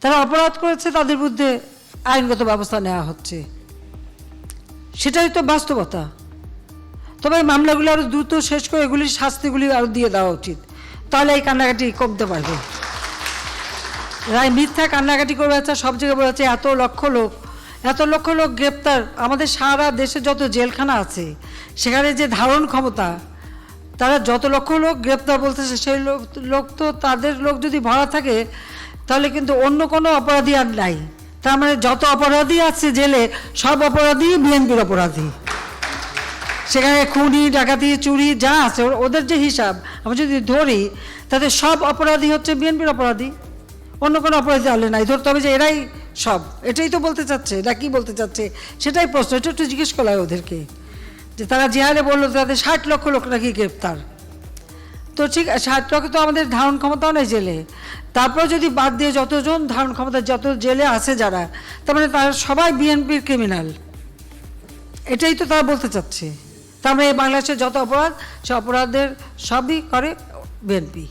তারা অপরাধ করেছে, তাদের বিরুদ্ধে আইনগত ব্যবস্থা নেওয়া হচ্ছে। সেটাই তো বাস্তবতা। তবে মামলাগুলো আরও দ্রুত শেষ করে এগুলির শাস্তিগুলি আরও দিয়ে দেওয়া উচিত। তাহলে এই কান্নাকাটি কমতে পারবে। রায় মিথ্যা কান্নাকাটি করে যাচ্ছে সব জায়গায় বলে যাচ্ছে এত লক্ষ লোক, এত লক্ষ লোক গ্রেপ্তার। আমাদের সারা দেশে যত জেলখানা আছে, সেখানে যে ধারণ ক্ষমতা, তারা যত লক্ষ লোক গ্রেপ্তার বলতেছে, সেই লোক লোক তো তাদের লোক যদি ভরা থাকে তাহলে কিন্তু অন্য কোনো অপরাধী আর নাই। তার মানে যত অপরাধী আছে জেলে, সব অপরাধী বিএনপির অপরাধী। সেখানে খুনি, ডাকাতি, চুরি যা আছে, ওদের যে হিসাব আমি যদি ধরি, তাতে সব অপরাধী হচ্ছে বিএনপির অপরাধী। অন্য কোনো অপরাধী তাহলে নাই। ধরতে হবে যে এরাই সব। এটাই তো বলতে চাচ্ছে। এটা কী বলতে চাচ্ছে? সেটাই প্রশ্ন। এটা একটু জিজ্ঞেস করা হয় ওদেরকে। যে তারা যে হারে বলল তাদের ষাট লক্ষ লোক নাকি গ্রেপ্তার। তো ঠিক, ষাট লক্ষ তো আমাদের ধারণ ক্ষমতাও নেই জেলে। তারপর যদি বাদ দিয়ে যতজন ধারণ ক্ষমতা, যত জেলে আছে যারা, তার মানে তারা সবাই বিএনপির ক্রিমিনাল এটাই তো তারা বলতে চাচ্ছে। তার মানে বাংলাদেশের যত অপরাধ, সে অপরাধের সবই করে বিএনপি।